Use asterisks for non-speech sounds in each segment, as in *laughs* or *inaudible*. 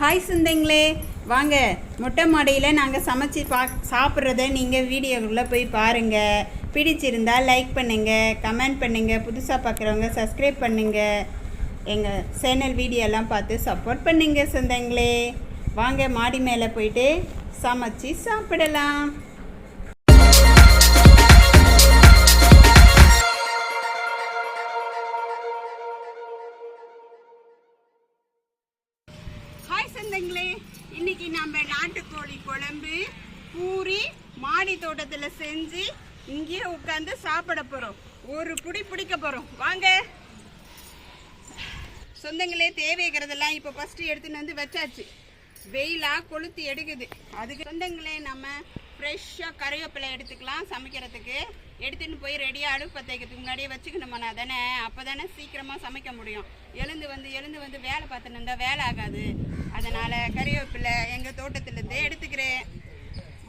Hi சிந்தைங்களே. வாங்க மொட்டை மாடியில் நாங்கள் சமைச்சு பா சாப்பிட்றத நீங்கள் வீடியோக்குள்ளே போய் பாருங்கள் பிடிச்சிருந்தால் லைக் பண்ணுங்கள் கமெண்ட் பண்ணுங்கள் புதுசாக பார்க்குறவங்க சப்ஸ்கிரைப் பண்ணுங்கள் எங்கள் சேனல் வீடியோலாம் பார்த்து சப்போர்ட் பண்ணுங்கள் சொந்தங்களே. வாங்க மாடி மேலே போயிட்டு சமைச்சு சாப்பிடலாம். ஹாய் சொந்தங்களே இன்னைக்கு நம்ம நாட்டுக்கோழி குழம்பு பூரி மாடி தோட்டத்தில் செஞ்சு இங்கேயே உட்காந்து சாப்பிட போகிறோம் ஒரு புடி பிடிக்க போகிறோம் வாங்க. சொந்தங்களே தேவைக்கிறதெல்லாம் இப்போ ஃபஸ்ட்டு எடுத்துன்னு வந்து வச்சாச்சு. வெயிலாக கொளுத்தி எடுக்குது. அதுக்கு சொந்தங்களே நம்ம ஃப்ரெஷ்ஷாக கருவேப்பிலை எடுத்துக்கலாம் சமைக்கிறதுக்கு. எடுத்துன்னு போய் ரெடியாக அடுப்பு பற்ற வைக்கிறதுக்கு முன்னாடியே வச்சுக்கணுமாண்ணா தானே அப்போ தானே சீக்கிரமாக சமைக்க முடியும். எழுந்து வந்து எழுந்து வந்து வேலை பார்த்துன்னு இருந்தால் வேலை ஆகாது. அதனால் கறிவேப்பிலை எங்கள் தோட்டத்துலேருந்தே எடுத்துக்கிறேன்.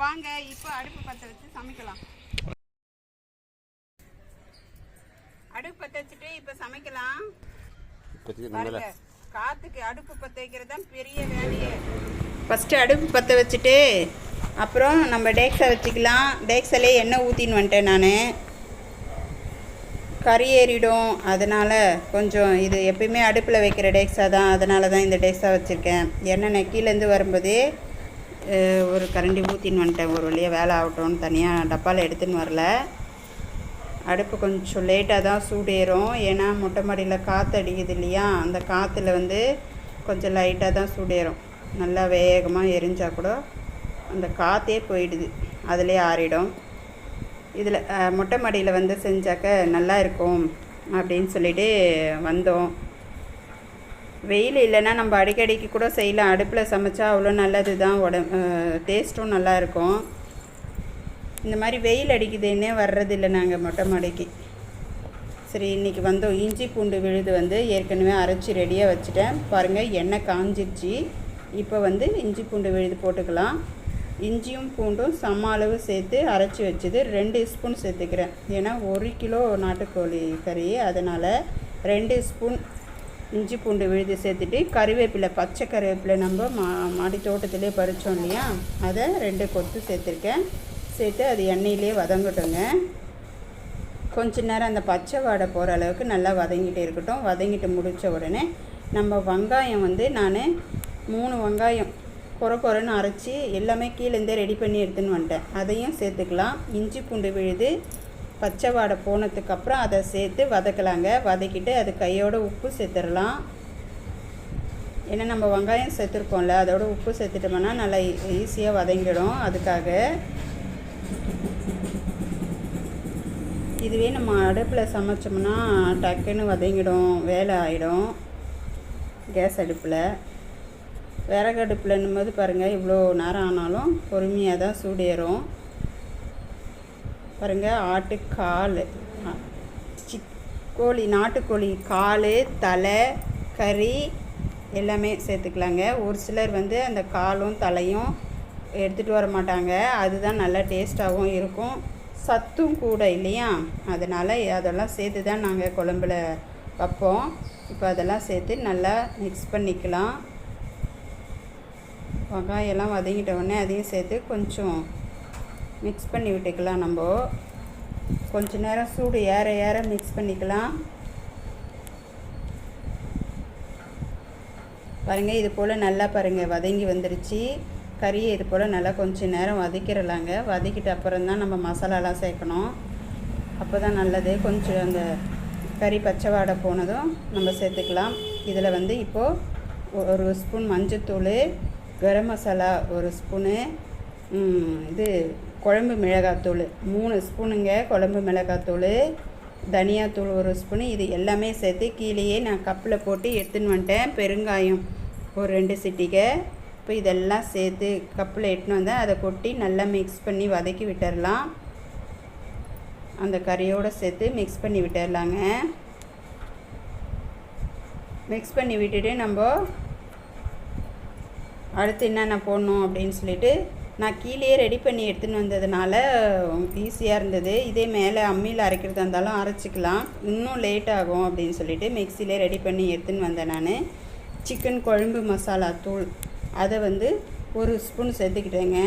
வாங்க இப்போ அடுப்பு பற்ற வச்சு சமைக்கலாம். அடுப்பு பற்ற வச்சுட்டு இப்போ சமைக்கலாம். காத்துக்கு அடுப்பு பற்ற வைக்கிறது தான் பெரிய வேலையே. ஃபஸ்ட்டு அடுப்பு பற்ற வச்சுட்டு அப்புறம் நம்ம டேக்ஸை வச்சுக்கலாம். டேக்ஸிலே எண்ணெய் ஊற்றின்னு வந்துட்டேன் நான். கறி ஏறிடும். அதனால் கொஞ்சம் இது எப்பயுமே அடுப்பில் வைக்கிற டேக்ஸா தான். அதனால தான் இந்த டேக்ஸா வச்சுருக்கேன். எண்ணெய் கீழேருந்து வரும்போதே ஒரு கரண்டி ஊற்றின்னு வந்துட்டேன். ஒரு வழியாக வேலை ஆகட்டும்னு தனியாக டப்பாவில் எடுத்துன்னு வரல. அடுப்பு கொஞ்சம் லேட்டாக தான் சூடேறும் ஏன்னா மொட்டை மாடியில் காற்று அடிக்குது இல்லையா? அந்த காற்றுல வந்து கொஞ்சம் லைட்டாக தான் சூடேறும் நல்லா வேகமாக எரிஞ்சால் கூட அந்த காற்றே போயிடுது. அதிலே ஆறிடும். இதில் மொட்டை மாடியில் வந்து செஞ்சாக்க நல்லா இருக்கும் அப்படின்னு சொல்லிட்டு வந்தோம். வெயில் இல்லைன்னா நம்ம அடிக்கடிக்கு கூட செய்யலாம். அடுப்பில் சமைச்சா அவ்வளோ நல்லது தான் உடம் டேஸ்ட்டும் நல்லா இருக்கும். இந்த மாதிரி வெயில் அடிக்குதுன்னே வர்றதில்லை நாங்கள் மொட்டை மாடிக்கு. சரி இன்றைக்கி வந்தோம். இஞ்சி பூண்டு விழுது வந்து ஏற்கனவே அரைச்சி ரெடியாக வச்சுட்டேன். பாருங்கள் எண்ணெய் காஞ்சிருச்சு. இப்போ வந்து இஞ்சி பூண்டு விழுது போட்டுக்கலாம். இஞ்சியும் பூண்டும் சம அளவு சேர்த்து அரைச்சி வச்சது ரெண்டு ஸ்பூன் சேர்த்துக்கிறேன். ஏன்னா ஒரு கிலோ நாட்டுக்கோழி கறி அதனால் ரெண்டு ஸ்பூன் இஞ்சி பூண்டு விழுது சேர்த்துட்டு கருவேப்பிலை பச்சை கருவேப்பிலை நம்ம மா மாடி தோட்டத்திலே பறித்தோம் இல்லையா? அதை ரெண்டு கொத்து சேர்த்துருக்கேன். சேர்த்து அது எண்ணெயிலே வதங்கட்டுங்க. கொஞ்ச நேரம் அந்த பச்சை வாடை போகிற அளவுக்கு நல்லா வதங்கிட்டு இருக்கட்டும். வதங்கிட்டு முடித்த உடனே நம்ம வெங்காயம் வந்து நான் மூணு வெங்காயம் குறை குறைன்னு அரைச்சி எல்லாமே கீழேருந்தே ரெடி பண்ணி எடுத்துன்னு வந்துட்டேன். அதையும் சேர்த்துக்கலாம். இஞ்சி பூண்டு விழுது பச்சை வாடை போனதுக்கப்புறம் அதை சேர்த்து வதக்கலாங்க. வதக்கிட்டு அது கையோட உப்பு சேர்த்துடலாம். ஏன்னா நம்ம வெங்காயம் சேர்த்துருக்கோம்ல அதோட உப்பு சேர்த்துட்டோம்னா நல்லா e-, ஈஸியாக வதங்கிடும். அதுக்காக இதுவே நம்ம அடுப்பில் சமைச்சோம்னா டக்குன்னு வதங்கிடும் வேலை ஆகிடும் கேஸ் அடுப்பில். விறகடுப்பில் போது பாருங்கள் இவ்வளோ நேரம் ஆனாலும் பொறுமையாக தான் சூடேறும். பாருங்கள் ஆட்டுக்கால் சி கோழி நாட்டுக்கோழி கால் தலை கறி எல்லாமே சேர்த்துக்கலாங்க. ஒரு சிலர் வந்து அந்த காலும் தலையும் எடுத்துகிட்டு வர மாட்டாங்க. அதுதான் நல்லா டேஸ்ட்டாகவும் இருக்கும். சத்தும் கூட இல்லையா? அதனால் அதெல்லாம் சேர்த்து தான் நாங்கள் குழம்புல வைப்போம். இப்போ அதெல்லாம் சேர்த்து நல்லா மிக்ஸ் பண்ணிக்கலாம். வெங்காயம்லாம் வதங்கிட்ட உடனே அதையும் சேர்த்து கொஞ்சம் மிக்ஸ் பண்ணி விட்டுக்கலாம் நம்ம. கொஞ்ச நேரம் சூடு ஏற ஏற மிக்ஸ் பண்ணிக்கலாம். பாருங்கள் இது போல் நல்லா பாருங்கள் வதங்கி வந்துருச்சு. கறியை இது போல் நல்லா கொஞ்சம் நேரம் வதக்கிடலாங்க வதக்கிட்ட அப்புறம் தான் நம்ம மசாலாலாம் சேர்க்கணும். அப்போ தான் நல்லது. கொஞ்சம் அந்த கறி பச்சை வாடை போனதும் நம்ம சேர்த்துக்கலாம். இதில் வந்து இப்போது ஒரு ஸ்பூன் மஞ்சத்தூள் கரம் மசாலா ஒரு ஸ்பூனு இது குழம்பு மிளகாத்தூள். மூணு ஸ்பூனுங்க குழம்பு மிளகாத்தூள் தனியாத்தூள் ஒரு ஸ்பூனு. இது எல்லாமே சேர்த்து கீழேயே நான் கப்பில் போட்டு எடுத்துன்னு வந்துட்டேன். பெருங்காயம் ஒரு ரெண்டு சிட்டிகை. இப்போ இதெல்லாம் சேர்த்து கப்பில் எடுத்துன்னு வந்தேன். அதை கொட்டி நல்லா மிக்ஸ் பண்ணி வதக்கி விட்டுடலாம் அந்த கறியோடு சேர்த்து மிக்ஸ் பண்ணி விட்டுடலாங்க மிக்ஸ் பண்ணி விட்டுட்டு நம்ம அடுத்து என்னென்ன போடணும் அப்படின்னு சொல்லிட்டு நான் கீழேயே ரெடி பண்ணி எடுத்துன்னு வந்ததுனால ஈஸியாக இருந்தது. இதே மேலே அம்மியில் அரைக்கிறதா இருந்தாலும் அரைச்சிக்கலாம். இன்னும் லேட் ஆகும் அப்படின்னு சொல்லிட்டு மிக்சிலே ரெடி பண்ணி எடுத்துன்னு வந்தேன் நான். சிக்கன் குழம்பு மசாலா தூள். அதை வந்து ஒரு ஸ்பூன் சேர்த்துக்கிட்டேங்க.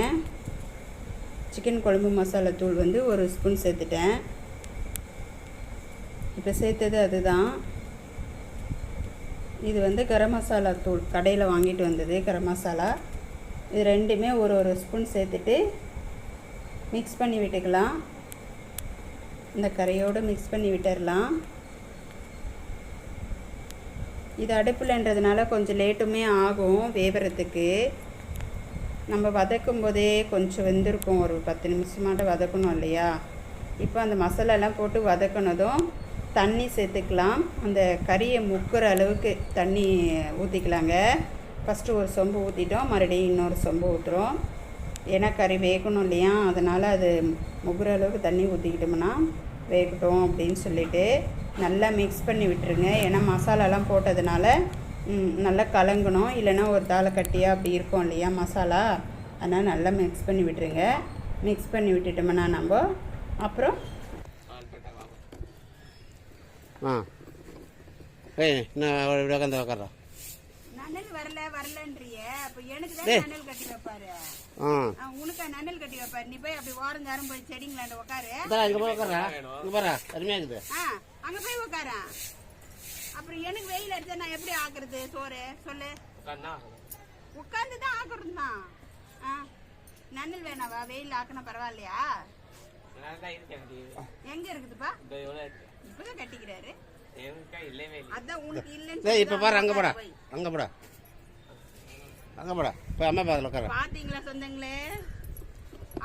சிக்கன் குழம்பு மசாலா தூள் வந்து ஒரு ஸ்பூன் சேர்த்துட்டேன். இப்போ சேர்த்தது அதுதான். இது வந்து கரம் மசாலா தூள் கடையில் வாங்கிட்டு வந்தது கரம் மசாலா. இது ரெண்டுமே ஒரு ஒரு ஸ்பூன் சேர்த்துட்டு மிக்ஸ் பண்ணி விட்டுக்கலாம். இந்த கரையோடு மிக்ஸ் பண்ணி விட்டுடலாம் இது அடுப்புலன்றதுனால கொஞ்சம் லேட்டுமே ஆகும் வேவறதுக்கு நம்ம வதக்கும் போதே கொஞ்சம் வெந்திருக்கும். ஒரு பத்து நிமிஷமாட்ட வதக்கணும் இல்லையா? இப்போ அந்த மசாலாலாம் போட்டு வதக்கினதும் தண்ணி சேர்த்துக்கலாம். அந்த கறியை முக்கிற அளவுக்கு தண்ணி ஊற்றிக்கலாங்க ஃபஸ்ட்டு ஒரு சொம்பு ஊற்றிட்டோம் மறுபடியும் இன்னொரு சொம்பு ஊற்றுறோம் ஏன்னா கறி வேகணும் இல்லையா? அதனால் அது முக்குற அளவுக்கு தண்ணி ஊற்றிக்கிட்டோம்னா வேகட்டும் அப்படின்னு சொல்லிட்டு நல்லா மிக்ஸ் பண்ணி விட்டுருங்க. ஏன்னா மசாலாலாம் போட்டதுனால நல்லா கலங்கணும். இல்லைன்னா ஒரு தாளை கட்டியாக அப்படி இருக்கும் இல்லையா மசாலா? அதனால் நல்லா மிக்ஸ் பண்ணி விட்டுருங்க. மிக்ஸ் பண்ணி விட்டுட்டோம்னா நம்ம அப்புறம் நான் உட்காந்து நனல் வரல வரலன்றிய. அப்ப எனக்கு. தான் நனல் கட்டி வைப்பாரு. உனக்கு நனல் கட்டி வைப்பாரு நீ போய் அப்படி ஓரம் நேரம் போய் செடிங்களாண்ட உட்காரு இங்கே போய் இங்கே பாரு இருக்குது. அங்க போய் உட்காரா அப்புறம் எனக்கு வெயில் அடிச்சா நான் எப்படி ஆக்குறது? சோறு சொல்லு. உட்கார்ந்து தான் ஆக்குறது தான். ஆ நன்னல் வேணாவா? வெயில் ஆக்குனா பரவாயில்லையா? எங்க இருக்குதுப்பா? இப்பதான் கட்டிக்கிறாரு. இப்போ பாரு அங்கே போடா. போய். அங்கே போடா. அங்கே போடா. அம்மா பாதில் உட்கார பாத்தீங்களா சொந்தங்களே?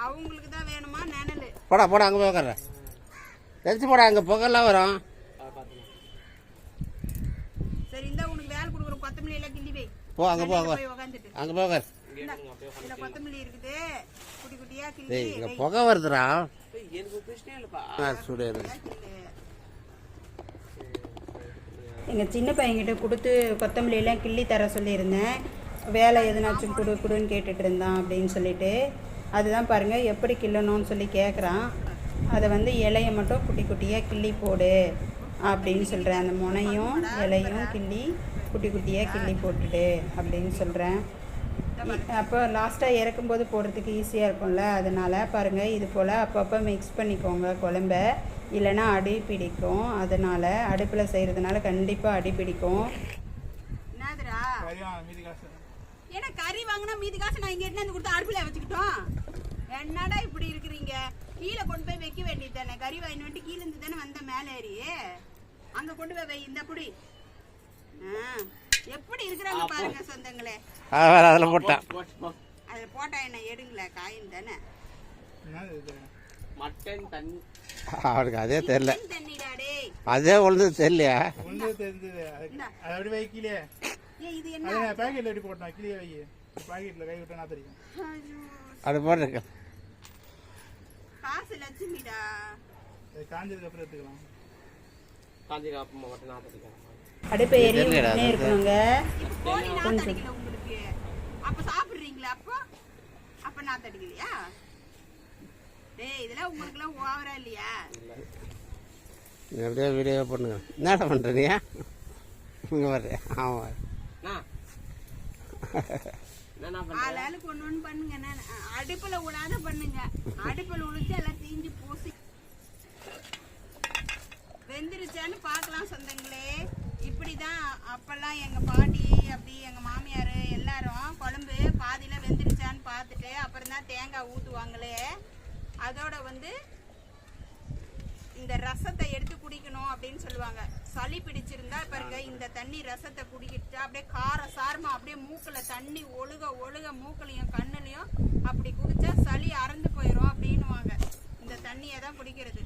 அவங்களுக்கு தான் வேணுமா? நனல். போடா போடா அங்கே போய் உட்கார தெரிச்சு போடா அங்கே புகைலாம் வரும். சரி இந்த உனக்கு வேலை கொடுக்குற கொத்தமல்லி எல்லாம் கிள்ளி வை. போ அங்கே போ அங்கே போய் அங்கே போய் உட்கார் கொத்தமல்லி இருக்குது. குட்டி குட்டியா கிள்ளி டேய் இங்கே. புகை வருதுடா. எனக்கு பிரச்சனை இல்லப்பா. ஆ சுடு இருக்கு. எங்கள் சின்ன பையன்கிட்ட கொடுத்து கொத்தமல்லியெல்லாம் கிள்ளி தர சொல்லியிருந்தேன். வேலை எதுனாச்சும் கொடு கொடுன்னு கேட்டுட்டு இருந்தான் அப்படின்னு சொல்லிட்டு. அதுதான் பாருங்கள் எப்படி கிள்ளணும்னு சொல்லி கேட்குறான் அதை வந்து இலையை மட்டும் குட்டி குட்டியாக கிள்ளி போடு அப்படின்னு சொல்கிறேன் அந்த முனையும் இலையும் கிள்ளி குட்டி குட்டியாக கிள்ளி போட்டுடு அப்படின்னு சொல்கிறேன் அப்போ லாஸ்ட்டாக இறக்கும்போது போடுறதுக்கு ஈஸியாக இருக்கும்ல. அதனால் பாருங்கள் இது போல் அப்பப்போ மிக்ஸ் பண்ணிக்கோங்க குழம்ப. இல்லைன்னா அடி பிடிக்கும். அதனால் அடுப்பில் செய்கிறதுனால கண்டிப்பாக அடி பிடிக்கும். என்னதுடா? ஏன்னா கறி வாங்கினா மீதி காசு நான் இங்கே எடுத்து கொடுத்து அடுப்பில் வச்சுக்கிட்டோம்? என்னடா இப்படி இருக்கிறீங்க? கீழே கொண்டு போய் வைக்க வேண்டியது தானே கறி வாங்கிட்டு வந்துட்டு கீழே இருந்து தானே வந்த மேலே ஏறி. அங்கே கொண்டு போய் வை இந்த புடி. ஆ எப்படி இருக்கிறாங்க பாருங்க சொந்தங்களே. அதில் போட்டான். அதில் போட்டா என்ன எடுங்களே காயின் தானே. மட்டன் தண்ணி. அவனுக்கு அதே டேய்? அதே ஒழுது தெரியலையா? அது அது அப்படி வை கீழே. ஏய் இது என்ன? அது நான் பேக்கெட்டில் எப்படி போட்டேன். கீழே வை. பாக்கெட்டில் கை விட்டா நான் தெரியும். ஐயோ, அப்படி போட்டிருக்க காசு லட்சுமிடா. அது காஞ்சதுக்கு அப்புறம் எடுத்துக்கலாம். காஞ்சி காப்பமா மட்டும் நான் தட்டிக்கிறேன் அடுப்பை எரிய தெரியலடா, விட்டுனே அது இருக்கணுங்க. அப்ப சாப்பிடுறீங்களா அப்போ? அப்ப நான் தடிக்கலையா டேய் இதெல்லாம் உங்களுக்குலாம் ஓவரா இல்லையா? நீ அப்படியே வீடியோ பண்ணுங்க. என்னடா பண்ணுறீங்க இங்கே வர்ற ஆமாம் அண்ணா. என்னண்ணா பண்ற? ஆள் ஆளுக்கு ஒன்று ஒன்று பண்ணுங்க நான் அடுப்புல விடாத பண்ணுங்க. அடுப்புல உழிச்சு எல்லாம் தீஞ்சு பூசி வெந்துருச்சான்னு பார்க்கலாம் சொந்தங்களே. இப்படிதான் அப்பெல்லாம் எங்க பாட்டி அப்படி எங்க மாமியார் எல்லாரும் குழம்பு பாதியில வெந்துருச்சான்னு பார்த்துட்டு அப்புறம் தான் தேங்காய் ஊற்றுவாங்களே அதோட வந்து இந்த ரசத்தை எடுத்து குடிக்கணும் அப்படின்னு சொல்லுவாங்க. சளி பிடிச்சிருந்தா பாருங்க இந்த தண்ணி ரசத்தை குடிக்கிட்டு அப்படியே கார சாரமா அப்படியே மூக்குல தண்ணி ஒழுக ஒழுக மூக்குலையும் கண்ணுலையும் அப்படி குடிச்சா சளி அறந்து போயிடும் அப்படின்னுவாங்க. இந்த தண்ணியை தான் குடிக்கிறது.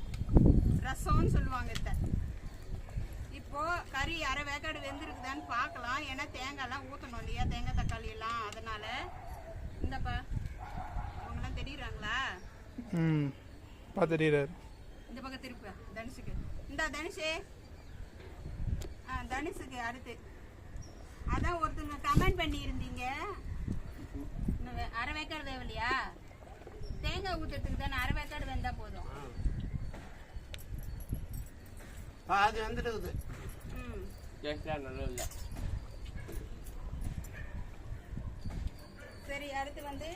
ரசம்னு சொல்லுவாங்க இத. இப்போ கறி அரை வேக்காடு வெந்திருக்குதான்னு பார்க்கலாம். ஏன்னா தேங்காய்லாம் ஊற்றணும் இல்லையா? தேங்காய் தக்காளி எல்லாம். அதனால இந்தப்பா அவங்களாம் தெரியுறாங்களா? ம் பார்த்துட்டீரார். இந்த பக்கம் திருப்பு தனுஷுக்கு. இந்த தனுஷே. ஆ தனுஷுக்கு அடுத்து. அதான் ஒருத்தங்க கமெண்ட் பண்ணியிருந்தீங்க. இன்னும் வே- அரை வேக்காடு தேவையில்லையா? தேங்காய் ஊற்றுறதுக்கு தானே அரை வேக்காடு வெந்தா போதும். அது வந்துட்டு ம். டேஸ்டா நல்லா இல்லை சரி அடுத்து வந்து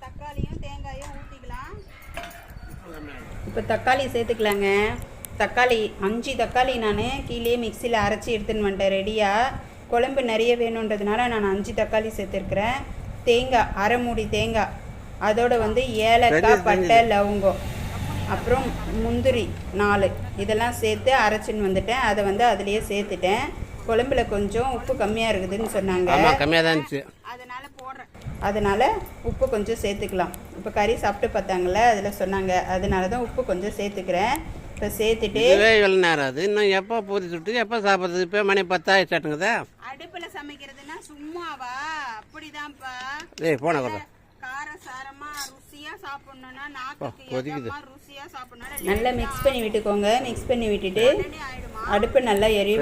தக்காளியும் தேங்காயும் ஊற்றிக்கலாம் இப்போ தக்காளி சேர்த்துக்கலாங்க. தக்காளி அஞ்சு தக்காளி நான் கீழே மிக்சியில் அரைச்சி எடுத்துன்னு வந்துட்டேன் ரெடியாக குழம்பு நிறைய வேணுன்றதுனால நான் அஞ்சு தக்காளி சேர்த்துருக்குறேன். தேங்காய் அரை மூடி தேங்காய். அதோட வந்து ஏலக்காய் பட்டை லவங்கம். அப்புறம் முந்திரி நாலு. இதெல்லாம் சேர்த்து அரைச்சின்னு வந்துட்டேன். அதை வந்து அதுலேயே சேர்த்துட்டேன். குழம்புல கொஞ்சம் உப்பு கம்மியாக இருக்குதுன்னு சொன்னாங்க. ஆமாம் கம்மியாக தான் இருந்துச்சு. அதனால போடுறேன். அதனால உப்பு கொஞ்சம் சேர்த்துக்கலாம். இப்போ கறி சாப்பிட்டு பார்த்தாங்கல்ல அதில் சொன்னாங்க. அதனால தான் உப்பு கொஞ்சம் சேர்த்துக்கிறேன். இப்போ சேர்த்துட்டு இதுவே இவ்வளோ நேரம் அது இன்னும் எப்போ பூரி சுட்டு எப்போ சாப்பிட்றது? இப்போ மணி பத்தாயிடுச்சாட்டுங்குதா அடுப்பில் சமைக்கிறதுனா சும்மாவா? அப்படிதான்ப்பா. ஏய் போன கூட நல்லா மிக்ஸ் பண்ணி விட்டுக்கோங்க. மிக்ஸ் பண்ணி விட்டுட்டு அடுப்பு நல்லா எரிய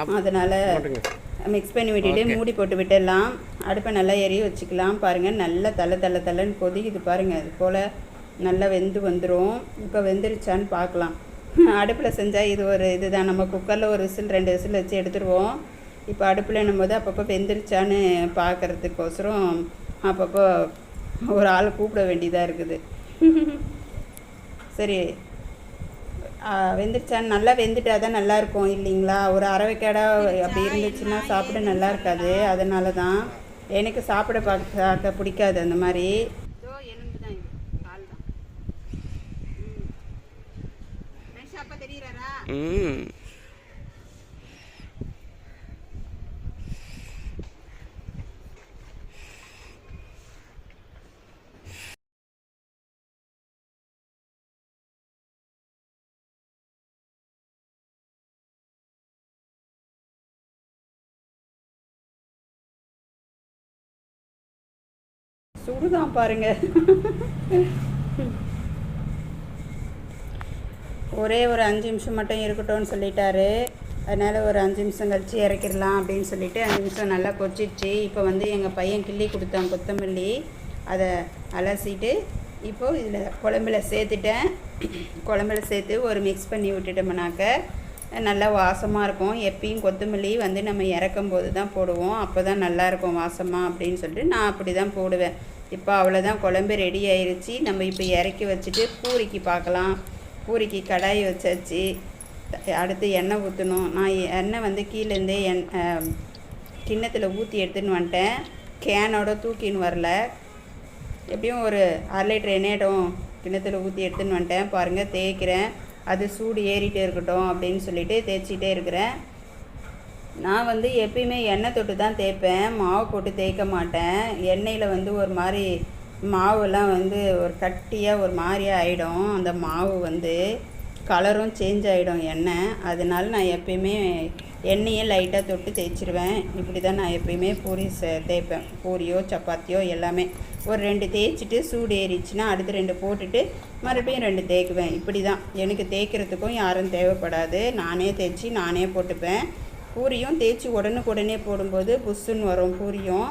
ஆப் அதனால. மிக்ஸ் பண்ணி விட்டுட்டு மூடி போட்டு விட்டுடலாம். அடுப்பை நல்லா எரிய வச்சுக்கலாம். பாருங்கள் நல்லா தலை தலை தலைன்னு கொதிக்குது பாருங்கள் அது போல் நல்லா வெந்து வந்துடும் இப்போ வெந்துருச்சான்னு பார்க்கலாம். *laughs* அடுப்பில் செஞ்சால் இது ஒரு இதுதான். நம்ம குக்கரில் ஒரு விசில் ரெண்டு விசில் வச்சு எடுத்துருவோம். இப்போ அடுப்பில் போது அப்பப்போ வெந்துருச்சான்னு பார்க்குறதுக்கோசரம் அப்பப்போ ஒரு ஆள் கூப்பிட வேண்டியதாக இருக்குது. *laughs* சரி வெந்துருச்சான்னு நல்லா வெந்துட்டா தான் நல்லா இருக்கும் இல்லைங்களா? ஒரு அரவைக்கடா அப்படி இருந்துச்சுன்னா சாப்பிட நல்லா இருக்காது அதனால தான் எனக்கு சாப்பிட பார்க்க பிடிக்காது அந்த மாதிரி. எலும்பு தான் இது. கால் தான். அப்பா தெரியுறாரா? ம். சுடுதான் பாருங்க. ஒரே ஒரு அஞ்சு நிமிஷம் மட்டும் இருக்கட்டும்னு சொல்லிட்டாரு. அதனால் ஒரு அஞ்சு நிமிஷம் கழித்து இறக்கிடலாம் அப்படின்னு சொல்லிவிட்டு அஞ்சு நிமிஷம் நல்லா கொச்சிடுச்சு இப்போ வந்து எங்கள் பையன் கிள்ளி கொடுத்தான் கொத்தமல்லி. அதை அலசிட்டு இப்போது இதில் குழம்புல சேர்த்துட்டேன். குழம்புல சேர்த்து ஒரு மிக்ஸ் பண்ணி விட்டுட்டோம்னாக்க நல்லா வாசமாக இருக்கும். எப்பயும் கொத்தமல்லி வந்து நம்ம இறக்கும் போது தான் போடுவோம். அப்போ தான் நல்லாயிருக்கும் வாசமாக அப்படின்னு சொல்லிட்டு நான் அப்படி தான் போடுவேன். இப்போ அவ்வளோதான் குழம்பு ரெடி ஆயிடுச்சு நம்ம இப்போ இறக்கி வச்சுட்டு பூரிக்கு பார்க்கலாம். பூரிக்கு கடாய் வச்சாச்சு. அடுத்து எண்ணெய் ஊற்றணும் நான் எண்ணெய் வந்து கீழேருந்தே எண் கிண்ணத்தில் ஊற்றி எடுத்துன்னு வந்துட்டேன். கேனோட தூக்கின்னு வரல. எப்படியும் ஒரு அரை லிட்டர் எண்ணெயிடும் கிண்ணத்தில் ஊற்றி எடுத்துன்னு வந்துட்டேன். பாருங்கள் தேய்க்கிறேன். அது சூடு ஏறிட்டே இருக்கட்டும் அப்படின்னு சொல்லிட்டு தேய்ச்சிட்டே இருக்கிறேன். நான் வந்து எப்பயுமே எண்ணெய் தொட்டு தான் தேய்ப்பேன் மாவு போட்டு தேய்க்க மாட்டேன். எண்ணெயில் வந்து ஒரு மாதிரி மாவுலாம் வந்து ஒரு கட்டியாக ஒரு மாதிரியாக ஆகிடும் அந்த மாவு வந்து கலரும் சேஞ்ச் ஆகிடும் எண்ணெய். அதனால நான் எப்பயுமே எண்ணெயை லைட்டாக தொட்டு தேய்ச்சிருவேன். இப்படி தான் நான் எப்பயுமே பூரி தேய்ப்பேன். பூரியோ சப்பாத்தியோ எல்லாமே. ஒரு ரெண்டு தேய்ச்சிட்டு சூடு ஏறிச்சுன்னா அடுத்து ரெண்டு போட்டுட்டு மறுபடியும் ரெண்டு தேய்க்குவேன். இப்படி தான். எனக்கு தேய்க்கிறதுக்கும் யாரும் தேவைப்படாது. நானே தேய்ச்சி நானே போட்டுப்பேன். பூரியும் தேய்ச்சி உடனுக்குடனே போடும்போது புஷ்ஷுன்னு வரும் பூரியும்.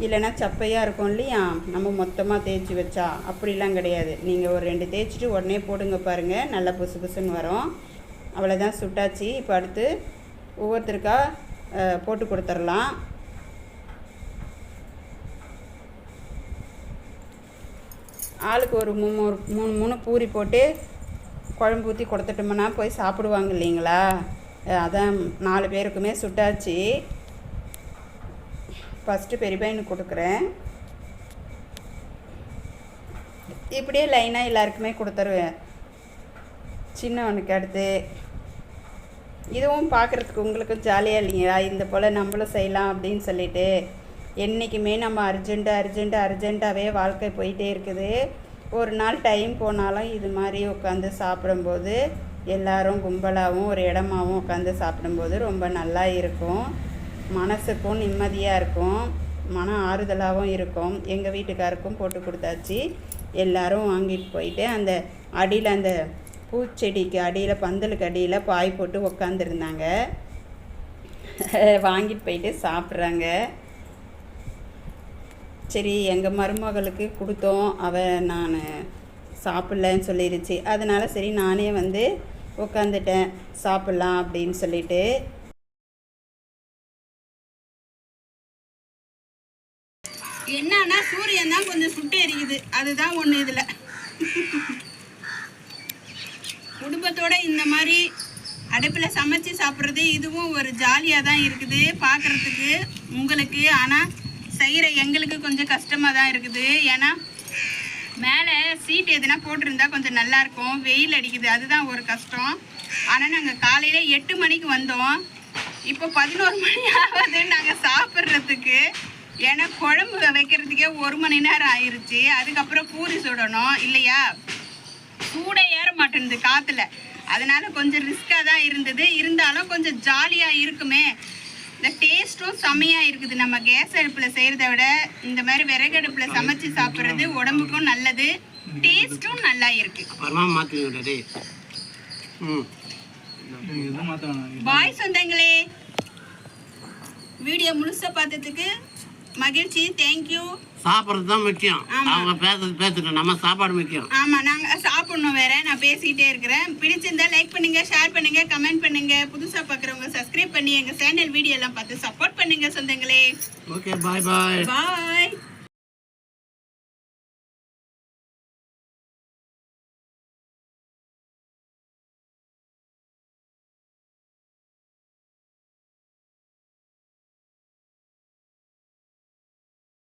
இல்லைன்னா சப்பையாக இருக்கும் இல்லையா? நம்ம மொத்தமாக தேய்ச்சி வச்சா. அப்படிலாம் கிடையாது. நீங்கள் ஒரு ரெண்டு தேய்ச்சிட்டு உடனே போடுங்க பாருங்கள் நல்லா புசு புசுன்னு வரும். அவ்வளோதான் சுட்டாச்சு. இப்போ அடுத்து ஒவ்வொருத்தருக்கா போட்டு கொடுத்துர்லாம் ஆளுக்கு ஒரு மூணு மூணு- மூணு பூரி போட்டு குழம்பு ஊற்றி கொடுத்துட்டோம்னா போய் சாப்பிடுவாங்க இல்லைங்களா? அதான் நாலு பேருக்குமே சுட்டாச்சு. ஃபஸ்ட்டு பெரிய பையனுக்கு கொடுக்குறேன். இப்படியே லைனாக எல்லாருக்குமே கொடுத்துருவேன். சின்னவனுக்கு அடுத்து. இதுவும் பார்க்குறதுக்கு உங்களுக்கும் ஜாலியாக இல்லைங்களா இந்த போல் நம்மளும் செய்யலாம் அப்படின்னு சொல்லிட்டு. என்றைக்குமே நம்ம அர்ஜெண்ட்டு அர்ஜெண்ட்டு அர்ஜெண்ட்டாகவே வாழ்க்கை போயிட்டே இருக்குது. ஒரு நாள் டைம் போனாலும் இது மாதிரி உட்காந்து சாப்பிடும்போது எல்லாரும் கும்பலாகவும் ஒரு இடமாவும் உட்காந்து சாப்பிடும்போது ரொம்ப நல்லா இருக்கும். மனசுக்கும் நிம்மதியாக இருக்கும். மன ஆறுதலாகவும் இருக்கும். எங்கள் வீட்டுக்காருக்கும் போட்டு கொடுத்தாச்சு. எல்லாரும் வாங்கிட்டு போயிட்டு அந்த அடியில் அந்த பூச்செடிக்கு அடியில் பந்தலுக்கு அடியில் பாய் போட்டு உக்காந்துருந்தாங்க. வாங்கிட்டு போயிட்டு சாப்பிட்றாங்க. சரி எங்கள் மருமகளுக்கு கொடுத்தோம். அவ நான் சாப்பிட்லன்னு சொல்லிருச்சு. அதனால சரி நானே வந்து உட்காந்துட்டேன் சாப்பிட்லாம் அப்படின்னு சொல்லிட்டு. என்னன்னா சூரியன் தான் கொஞ்சம் சுட்டு எரியுது. அதுதான் ஒன்று இதில். குடும்பத்தோட இந்த மாதிரி அடுப்பில் சமைச்சு சாப்பிட்றது இதுவும் ஒரு ஜாலியாக தான் இருக்குது பார்க்குறதுக்கு உங்களுக்கு. ஆனால் செய்கிற எங்களுக்கு கொஞ்சம் கஷ்டமாக தான் இருக்குது. ஏன்னா மேலே சீட் எதுனா போட்டிருந்தா கொஞ்சம் நல்லா இருக்கும். வெயில் அடிக்குது அதுதான் ஒரு கஷ்டம். ஆனால் நாங்கள் காலையில் எட்டு மணிக்கு வந்தோம். இப்போ பதினோரு மணி ஆகுது நாங்கள் சாப்பிட்றதுக்கு. ஏன்னா குழம்பு வைக்கிறதுக்கே ஒரு மணி நேரம் ஆயிடுச்சு அதுக்கப்புறம் பூரி சுடணும் இல்லையா? சூடே ஏற மாட்டேன்து காற்றுல அதனால கொஞ்சம் ரிஸ்க்காக தான் இருந்தது. இருந்தாலும் கொஞ்சம் ஜாலியாக இருக்குமே. இந்த டேஸ்ட்டும் செம்மையாக இருக்குது. நம்ம கேஸ் அடுப்பில் செய்கிறத விட இந்த மாதிரி விறகு அடுப்பில் சமைச்சு சாப்பிட்றது உடம்புக்கும் நல்லது. டேஸ்ட்டும் நல்லா இருக்கு. பாய் சொந்தங்களே. வீடியோ முழுசாக பார்த்ததுக்கு மகிழ்ச்சி தேங்க்யூ சாப்பிட்றது தான் முக்கியம். ஆமா. அவங்க பேசுறது பேசிட்டோம். நம்ம சாப்பாடு முக்கியம். ஆமாம் நாங்கள் சாப்பிட்ணும் வேற. நான் பேசிக்கிட்டே இருக்கிறேன். பிடிச்சிருந்தா லைக் பண்ணுங்க ஷேர் பண்ணுங்க கமெண்ட் பண்ணுங்க. புதுசாக பார்க்குறவங்க சப்ஸ்கிரைப் பண்ணி எங்கள் சேனல் வீடியோ எல்லாம் பார்த்து சப்போர்ட் பண்ணுங்க சொந்தங்களே. ஓகே பாய் பாய் பாய்